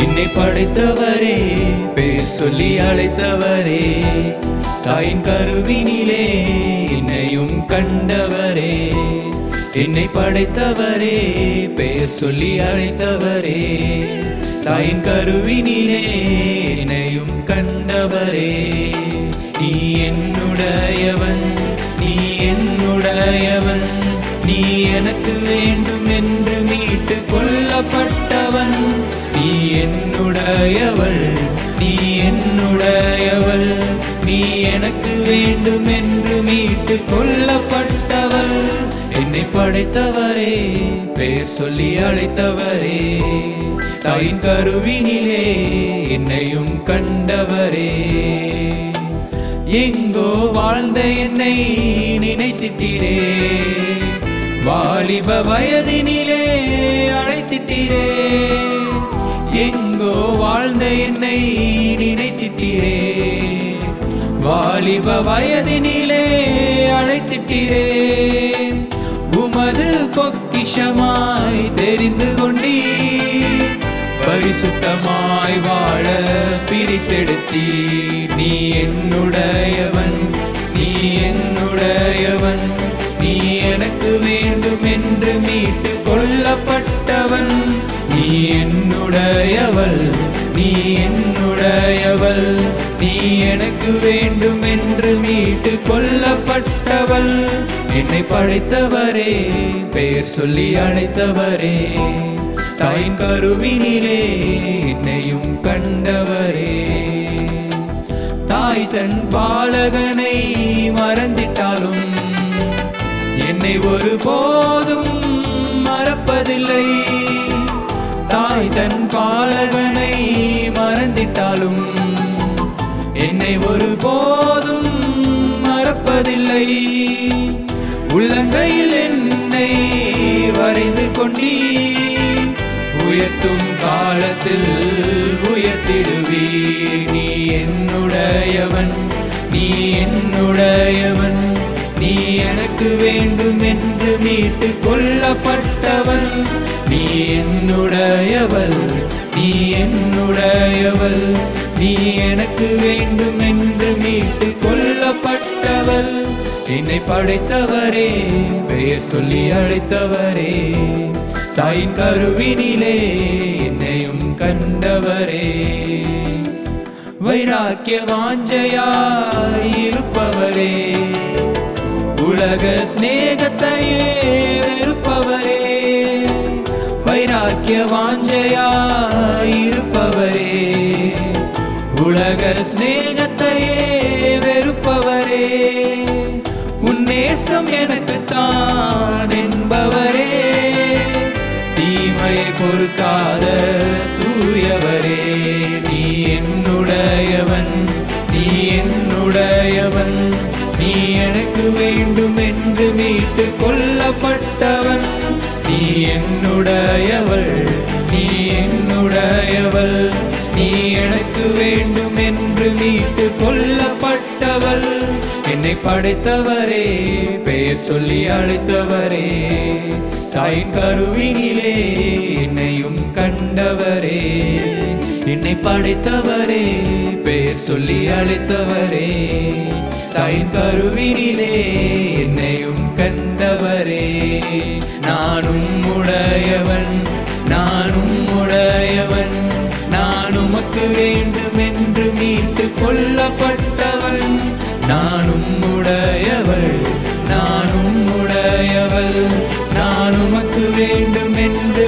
என்னை படைத்தவரே பேர் சொல்லி அழைத்தவரே. தாயின் கருவினிலே என்னையும் கண்டவரே. என்னை படைத்தவரே பெயர் சொல்லி அழைத்தவரே. தாயின் கருவினிலே என்னையும் கண்டவரே. நீ என்னுடையவன் நீ என்னுடையவன். நீ எனக்கு வேண்டும் என்று மீட்டு கொல்லப்பட்டவன் என்னுடையவள் நீ என்னுடையவள் நீ எனக்கு வேண்டும் என்று மீட்டு கொல்லப்பட்டவள். என்னை படைத்தவரே பெயர் சொல்லி அழைத்தவரே. தாயின் கருவினிலே என்னையும் கண்டவரே. எங்கோ வாழ்ந்த என்னை நினைத்திட்டீரே. வாலிப வயதினிலே அழைத்திட்டீரே. வாழ்ந்த என்னை நினைத்திட்டீரே. வாலிப வயதினிலே அழைத்திட்டீரே. உமது பொக்கிஷமாய் தெரிந்து கொண்டீர். பரிசுத்தமாய் வாழ பிரித்தெடுத்தீர். நீ என்னுடையவன் நீ என்னுடையவன் நீ எனக்கு வேண்டும் என்று மீட்டு கொள்ளப்பட்டவன் நீ என்னுடையவள் நீ என்னுடையவள். நீ எனக்கு வேண்டும் என்று மீட்டு கொல்லப்பட்டவள். என்னை படைத்தவரே பெயர் சொல்லி அழைத்தவரே. தாயின் கருவினிலே என்னையும் கண்டவரே. தாய் தன் பாலகனை மறந்திட்டாலும் என்னை ஒரு போதும் ஒரு போதும் மறப்பதில்லை. உள்ளங்கையில் என்னை வரைந்து கொண்டீ உயர்த்தும் காலத்தில் உயர்த்திடுவீர். நீ என்னுடையவன் நீ என்னுடையவன். நீ எனக்கு வேண்டும் என்று மீட்டு கொல்லப்பட்டவன் நீ என்னுடையவள் நீ என்னுடையவள். நீ எனக்கு வேண்டும் என்னை படைத்தவரே பெயர் சொல்லி அழைத்தவரே. தாயின் கருவினிலே என்னையும் கண்டவரே. வைராக்கிய வாஞ்சையாயிருப்பவரே உலக சிநேகத்தையே இருப்பவரே வைராக்கிய வாஞ்சையாயிருப்பவரே உலக சிநேகத்தையே வெறுப்பவரே. உன் நேசம் எனக்கு தான் என்பவரே. தீமையை பொறுக்காத தூயவரே நீ என்னுடையவன் நீ என்னுடையவன். நீ எனக்கு வேண்டும் என்று மீட்டு கொல்லப்பட்டவன். நீ என்னுடையவள் படைத்தவரே பெயர் சொல்லி அழைத்தவரே தாயின் கருவினிலே என்னையும் கண்டவரே. என்னை படைத்தவரே பெயர் சொல்லி அழைத்தவரே தாயின் கருவினிலே என்னையும் கண்டவரே. நானும் உடையவன் நானும் உடையவன் நான் உமக்கு வேண்டும். நான் உமக்கு வேண்டும் என்று